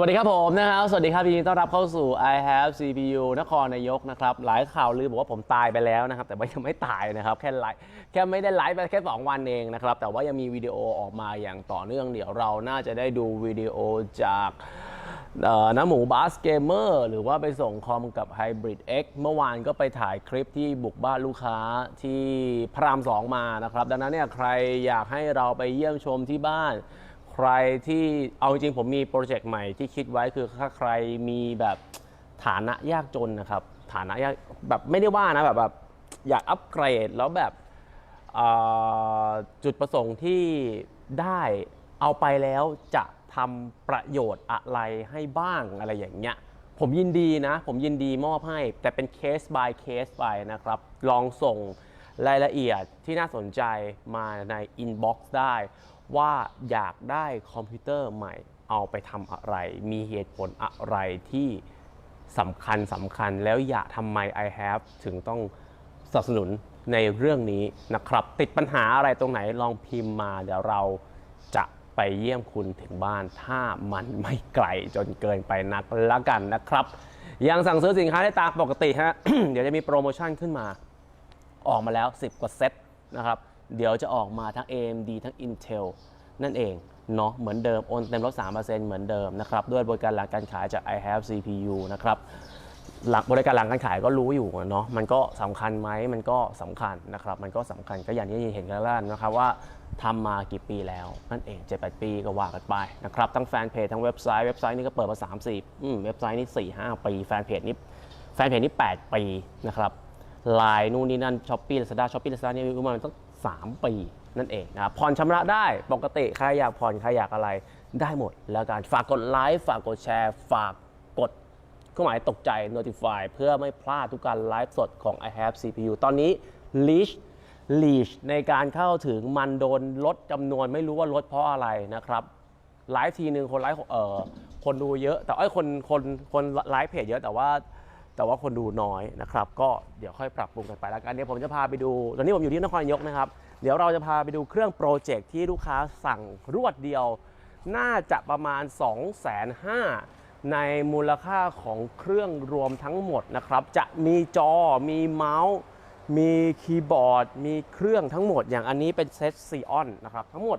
สวัสดีครับผมนะครับ สวัสดีครับยินดีต้อนรับเข้าสู่ I have CPU นครนายกนะครับ หลายข่าวลือบอกว่าผมตายไปแล้วนะครับ แต่ว่ายังไม่ตายนะครับ แค่ไลฟ์แค่ไม่ได้ไลฟ์ไปแค่ 2 วันเองนะครับ แต่ว่ายังมีวิดีโอออกมาอย่างต่อเนื่องเดี๋ยวเราน่าจะได้ดูวิดีโอจากน้าหมูบาสเกมเมอร์หรือว่าไปส่งคอมกับ Hybrid X เมื่อวานก็ไปถ่ายคลิปที่บุกบ้านลูกค้าที่พระรามสองมานะครับ ดังนั้นเนี่ยใครอยากให้เราไปเยี่ยมชมที่บ้าน ใครที่เอาจริงผมมีโปรเจกต์ใหม่ที่คิดไว้คือถ้าใครมีแบบฐานะยากจนนะครับ ฐานะยากแบบไม่ได้ว่านะแบบแบบอยากอัปเกรดแล้วแบบจุดประสงค์ที่ได้เอาไปแล้วจะทำประโยชน์อะไรให้บ้างอะไรอย่างเงี้ยผมยินดีนะ ผมยินดีมอบให้ แต่เป็นเคส by เคสไปนะครับ ลองส่งรายละเอียดที่น่าสนใจมาใน inbox ได้ ว่าอยากได้คอมพิวเตอร์ใหม่เอาไปทำอะไร มีเหตุผลอะไรที่สำคัญสำคัญแล้วอยากทำไม I have ถึงต้องสนับสนุนในเรื่องนี้นะครับ ติดปัญหาอะไรตรงไหนลองพิมพ์มาเดี๋ยวเราจะไปเยี่ยมคุณถึงบ้าน ถ้ามันไม่ไกลจนเกินไปนักละกันนะครับ ยังสั่งซื้อสินค้าได้ตามปกติฮะ เดี๋ยวจะมีโปรโมชั่นขึ้นมา ออกมาแล้ว 10 กว่าเซตนะครับ เดี๋ยวจะออกมาทั้ง AMD ทั้ง Intel นั่นเองเนาะเหมือนเดิม โอนเต็มลด3%เหมือนเดิมนะครับ ด้วยบริการหลังการขายจาก I have CPU นะครับหลักบริการหลังการขายก็รู้อยู่เนาะมันก็สำคัญไหมมันก็สำคัญนะครับ มันก็สำคัญก็อย่างที่เห็นกันแล้วนะครับว่าทำมากี่ปีแล้ว นั่นเอง7 8 ปีก็ว่ากันไปนะครับทั้งแฟนเพจทั้งเว็บไซต์เว็บไซต์นี่ก็เปิดมา3 4อืมเว็บไซต์นี่4 5 ปี แฟนเพจนี่แฟนเพจนี่8ปีนะครับไลน์นู่นนี่นั่นช้อปปี้ลาซาด้าช้อปปี้ลาซาด้านี่ประมาณตั้ง 3 ปีนั่นเองนะครับผ่อนชำระได้ปกติใครอยากผ่อนใครอยากอะไรได้หมด แล้วกันฝากกดไลค์ฝากกดแชร์ฝากกดเครื่องหมายตกใจ notify เพื่อไม่พลาดทุกการไลฟ์สดของ I have CPU ตอนนี้ leash leash ในการเข้าถึงมันโดนลดจำนวนไม่รู้ว่าลดเพราะอะไรนะครับไลฟ์ทีหนึ่งคนไลฟ์เออคนดูเยอะ แต่ไอ้คนคนคนไลฟ์เพจเยอะแต่ว่า แต่ว่าคนดูน้อยนะครับ ก็เดี๋ยวค่อยปรับปรุงกันไปแล้วกันเดี๋ยวผมจะพาไปดูตอนนี้ผมอยู่ที่นครนายกนะครับ เดี๋ยวเราจะพาไปดูเครื่องโปรเจกต์ที่ลูกค้าสั่งรวดเดียว น่าจะประมาณ 2 5 0 0 0ในมูลค่าของเครื่องรวมทั้งหมดนะครับ จะมีจอมีเมาส์ มีคีย์บอร์ด มีเครื่องทั้งหมด อย่างอันนี้เป็นเซตซีออนนะครับ ทั้งหมด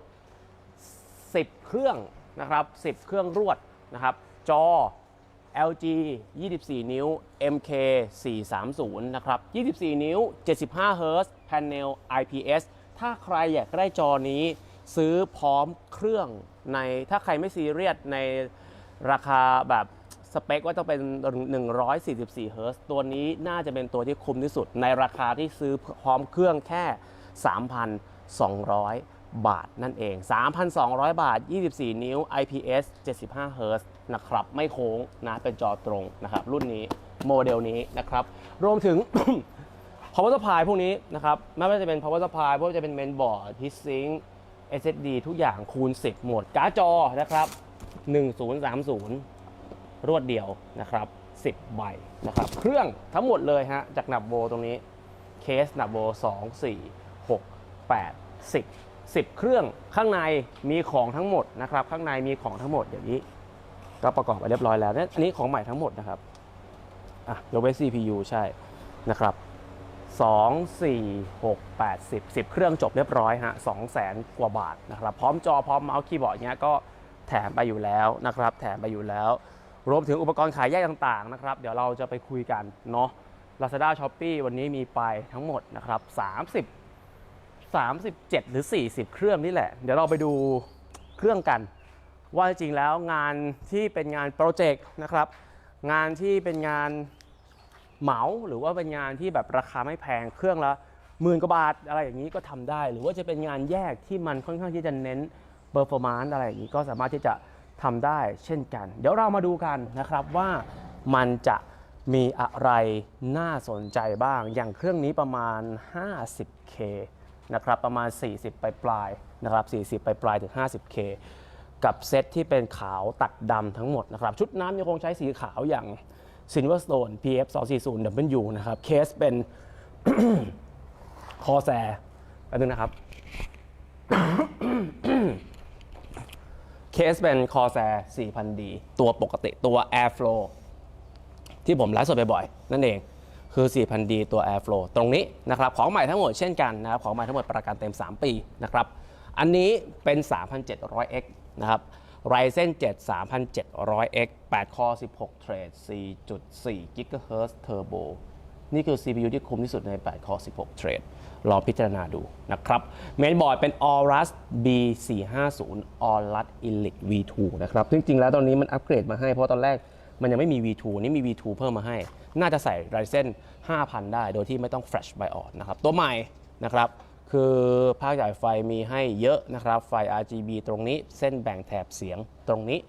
10 เครื่องนะครับ 10 เครื่องรวดนะครับ จอ LG 24 นิ้ว MK 430 นะครับ 24 นิ้ว 75เฮิร์ตซ์แผง IPS ถ้าใครอยากได้จอนี้ ซื้อพร้อมเครื่องในถ้าใครไม่ซีเรียสในราคาแบบสเปคว่าต้องเป็น 144เฮิร์ตซ์ตัวนี้น่าจะเป็นตัวที่คุ้มที่สุด ในราคาที่ซื้อพร้อมเครื่องแค่ 3,200 บาทนั่นเอง 3,200 บาท 24 นิ้ว IPS 75เฮิร์ตซ์ นะครับ ไม่โค้งนะเป็นจอตรงนะครับ รุ่นนี้โมเดลนี้นะครับ รวมถึง power supply พวกนี้นะครับ ไม่ว่าจะเป็น power supply ไม่ว่าจะเป็น mainboard heat sink SSD ทุกอย่างคูณ 10 หมดการ์ดจอนะครับ 1030 รวดเดียวนะครับ 10 ใบนะครับ เครื่องทั้งหมดเลยฮะ จากหนับโบตรงนี้ เคสหนับโบ 2 4 6 8 10 10 เครื่องข้างในมีของทั้งหมดนะครับ ข้างในมีของทั้งหมดอย่างนี้ ก็ประกอบไปเรียบร้อยแล้วเนี่ยอันนี้ของใหม่ทั้งหมดนะครับอะยกเว้น CPU ใช่นะครับ2 4 6 8 10 10 เครื่องจบเรียบร้อยฮะ2แสนกว่าบาทนะครับ พร้อมจอพร้อมเมาส์คีย์บอร์ดเนี้ยก็แถมไปอยู่แล้วนะครับ แถมไปอยู่แล้ว รวมถึงอุปกรณ์ขายแยกต่างๆนะครับ เดี๋ยวเราจะไปคุยกันเนาะ Lazada Shopee วันนี้มีไปทั้งหมดนะครับ 30 37 หรือ 40 เครื่องนี่แหละ เดี๋ยวเราไปดูเครื่องกัน ว่าจริงแล้วงานที่เป็นงานโปรเจกต์นะครับ งานที่เป็นงานเหมาหรือว่าเป็นงานที่แบบราคาไม่แพงเครื่องละหมื่นกว่าบาทอะไรอย่างนี้ก็ทำได้ หรือว่าจะเป็นงานแยกที่มันค่อนข้างที่จะเน้นเ e อร์ฟอร์มานซ์อะไรอย่างนี้ก็สามารถที่จะทำได้เช่นกัน เดี๋ยวเรามาดูกันนะครับว่ามันจะมีอะไรน่าสนใจบ้าง อย่างเครื่องนี้ประมาณ 50K นะครับประมาณ 40 ปลายปลายๆนะครับ 40 ปลายปลายๆถึง 50K กับเซตที่เป็นขาวตัดดำทั้งหมดนะครับ ชุดน้ำยังคงใช้สีขาวอย่าง Silverstone PF 240 W นะครับ เคสเป็น คอแซแป๊บนึงนะครับ เคสเป็น Corsair 4000D ตัวปกติตัว Airflow ที่ผมไลฟ์สดบ่อยๆ นั่นเองคือ 4000D ตัว Airflow ตรงนี้นะครับ ของใหม่ทั้งหมดเช่นกันนะครับ ของใหม่ทั้งหมดประกันเต็ม 3 ปีนะครับ อันนี้เป็น 3700X นะครับ Ryzen 7 3700X 8 Core 16 Thread 4.4 GHz Turbo นี่คือ CPU ที่คุ้มที่สุดใน 8 Core 16 Thread ลองพิจารณาดูนะครับ เมนบอร์ดเป็น Aorus B450 Aorus Elite V2 นะครับ จริง ๆ แล้วตอนนี้มันอัปเกรดมาให้ เพราะตอนแรกมันยังไม่มี V2 นี่มี V2 เพิ่มมาให้ น่าจะใส่ Ryzen 5000 ได้ โดยที่ไม่ต้อง Flash BIOS นะครับ ตัวใหม่นะครับ คือภาคจ่ายไฟมีให้เยอะนะครับไฟ RGB ตรงนี้เส้นแบ่งแถบเสียงตรงนี้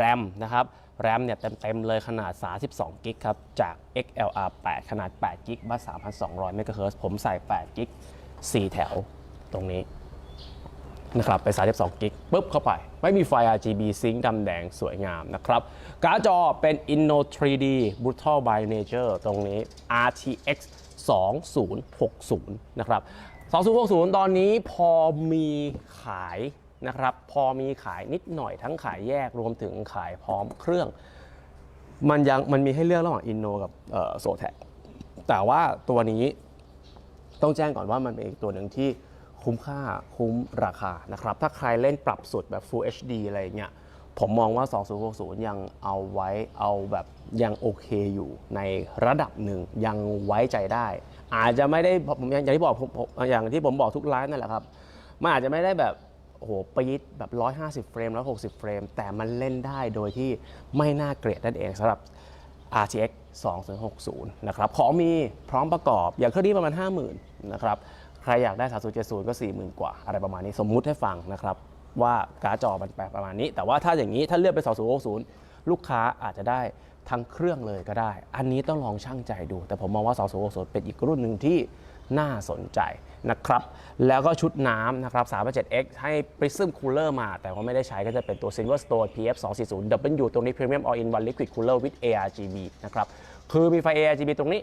RAM นะครับ RAM เนี่ยเต็ม ๆ เลยขนาด 32กิกครับ จาก XLR 8 ขนาด8กิกบัส3,200เมกะเฮิรตซ์ผมใส่8กิก4แถวตรงนี้นะครับไป32กิกปุ๊บเข้าไป ไม่มีไฟ RGB ซิงค์ดำแดงสวยงามนะครับ การ์ดจอเป็น Inno 3D Brutal by Nature ตรงนี้ RTX 2060 นะครับ 2060 ตอนนี้พอมีขายนะครับ พอมีขายนิดหน่อยทั้งขายแยกรวมถึงขายพร้อมเครื่อง มันยังมันมีให้เลือกระหว่าง Inno กับโซแทแต่ว่าตัวนี้ต้องแจ้งก่อนว่ามันเป็นอีกตัวหนึ่งที่คุ้มค่าคุ้มราคานะครับ ถ้าใครเล่นปรับสุดแบบ Full HD อะไรเงี้ยผมมองว่า 2060 ยังเอาไว้เอาแบบยังโอเคอยู่ในระดับหนึ่งยังไว้ใจได้ อาจจะไม่ได้ผมอย่างที่บอกผมอย่างที่ผมบอกทุกไลฟ์นั่นแหละครับมันอาจจะไม่ได้แบบโอ้โหปี๊ดแบบ 150 เฟรม 160 เฟรม แต่มันเล่นได้โดยที่ไม่น่าเกลียดนั่นเองสำหรับ RTX 2060 นะครับของมีพร้อมประกอบอย่างเครื่องนี้ประมาณ 50,000 นะครับ ใครอยากได้ 3070 ก็ 40,000 กว่า อะไรประมาณนี้สมมุติให้ฟังนะครับ ว่าการ์ดจอมันแปลประมาณนี้ แต่ว่าถ้าอย่างนี้ถ้าเลือกไป 2060 ลูกค้าอาจจะได้ ทั้งเครื่องเลยก็ได้ อันนี้ต้องลองช่างใจดู แต่ผมมองว่า2060เป็นอีกรุ่นหนึ่งที่น่าสนใจนะครับ แล้วก็ชุดน้ำนะครับ 3.7X ให้ Prism Cooler มา แต่ว่าไม่ได้ใช้ก็จะเป็นตัว Silverstone PF 240 W ตรงนี้ Premium All in One Liquid Cooler with ARGB นะครับ คือมีไฟ ARGB ตรงนี้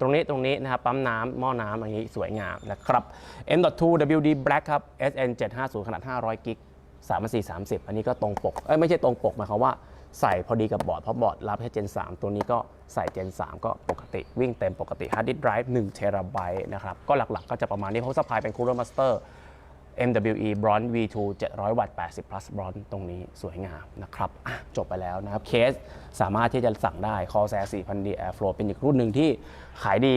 ตรงนี้ ตรงนี้นะครับ ปั๊มน้ำหม้อน้ำอย่างนี้สวยงามนะครับ M.2 WD Black ครับ SN 750 ขนาด 500กิก 3430 อันนี้ก็ตรงปก เอ้ยไม่ใช่ตรงปกหมายความว่า ใส่พอดีกับบอร์ดเพราะบอร์ดรับแค่ Gen 3 ตัวนี้ก็ใส่ Gen 3 ก็ปกติวิ่งเต็มปกติ Hard Disk Drive 1 t b นะครับ ก็หลักๆก็จะประมาณนี้เพราะสปายเป็น Cooler Master MWE Bronze V2 700 วัตต์ 80 plus Bronze ตรงนี้สวยงามนะครับจบไปแล้วนะครับเคสสามารถที่จะสั่งได้ Corsair 4000D Airflow เป็นอีกรุ่นหนึ่งที่ขายดี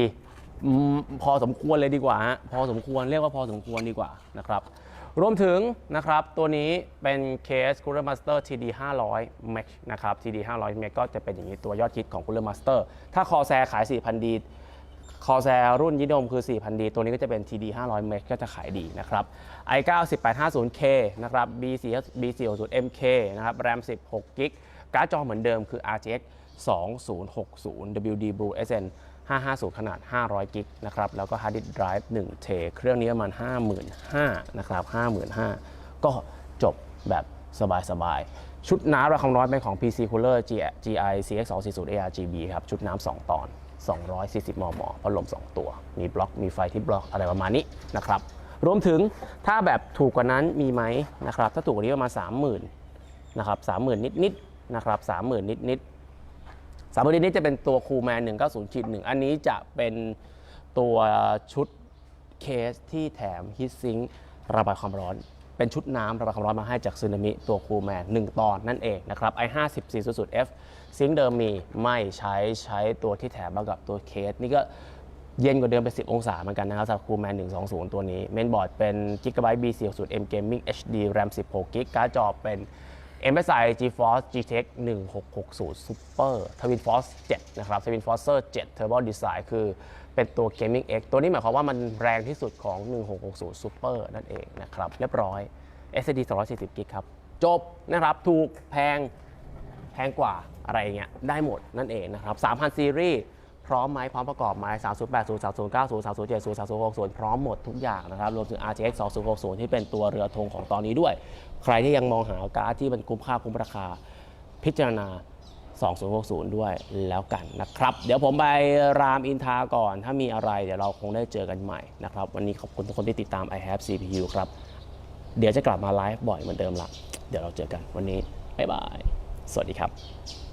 พอสมควรเลยดีกว่าฮะพอสมควรเรียกว่าพอสมควรดีกว่านะครับ รวมถึงนะครับตัวนี้เป็นเคส Cooler Master TD 500 Max นะครับ TD 500 Max ก็จะเป็นอย่างนี้ตัวยอดฮิตของ Cooler Master ถ้า Corsair ขาย 4000D คอแซรุ่นยิดมคือ 4,000D ตัวนี้ก็จะเป็น TD 500 Max ก็จะขายดีนะครับ i9 1850K นะครับ B4 B460MK นะครับ RAM 16 g b การ์ดจอเหมือนเดิมคือ RTX 2060 WD Blue SN 550 ขนาด 500 g b นะครับ แล้วก็ Hard Disk Drive 1 t เครื่องนี้ประมาณ 55,000นะครับ55,000 ก็จบแบบสบายๆ ชุดน้ำระคำร้อนเป็นของ PC Cooler GI CX 240 ARGB ครับ ชุดน้ำ2ตอน 240 มมพัดลม 2 ตัว มีบล็อก มีไฟที่บล็อกอะไรประมาณนี้นะครับ รวมถึงถ้าแบบถูกกว่านั้นมีไหมนะครับ ถ้าถูกกว่านี้ประมาณ 30,000 นะครับ 30,000 นิดๆ นะครับ 30,000 นิดๆ สามบรินี้จะเป็นตัวคูแมน190ขีด1อันนี้จะเป็นตัวชุดเคสที่แถมฮีทซิงค์ระบายความร้อน เป็นชุดน้ำระบายความร้อนมาให้จากซึนามิตัวคูแมน1ตอนนั่นเองนะครับ i50 400 F ซิงค์เดิมมีไม่ใช้ใช้ตัวที่แถมมากับตัวเคส นี่ก็เย็นกว่าเดิมไป 10 องศาเหมือนกันนะครับสำหรับคูแมน120 ตัวนี้ เมนบอร์ดเป็น Gigabyte B40 M Gaming HD RAM 16 g b การ์ดจอเป็น MSI GeForce GTX 1660 Super Twin Force 7 นะครับ Twin Force 7 Turbo Design คือเป็นตัว Gaming X ตัวนี้หมายความว่ามันแรงที่สุดของ 1660 Super นั่นเองนะครับ เรียบร้อย SSD 240 g b ครับ จบนะครับ ถูกแพงแพงกว่าอะไรเงี้ยได้หมดนั่นเองนะครับ 3,000 ซีรีส์ พร้อมไหมพร้อมประกอบไหม3080 3090 3070 3060 พร้อมหมดทุกอย่างนะครับ รวมถึง RTX 2060 ที่เป็นตัวเรือธงของตอนนี้ด้วย ใครที่ยังมองหาการ์ดที่มันคุ้มค่าคุ้มราคา พิจารณา 2060 ด้วยแล้วกันนะครับ เดี๋ยวผมไปรามอินทาก่อน ถ้ามีอะไรเดี๋ยวเราคงได้เจอกันใหม่นะครับ วันนี้ขอบคุณทุกคนที่ติดตาม i have CPU ครับ เดี๋ยวจะกลับมาไลฟ์บ่อยเหมือนเดิมละ เดี๋ยวเราเจอกันวันนี้ บ๊ายบาย สวัสดีครับ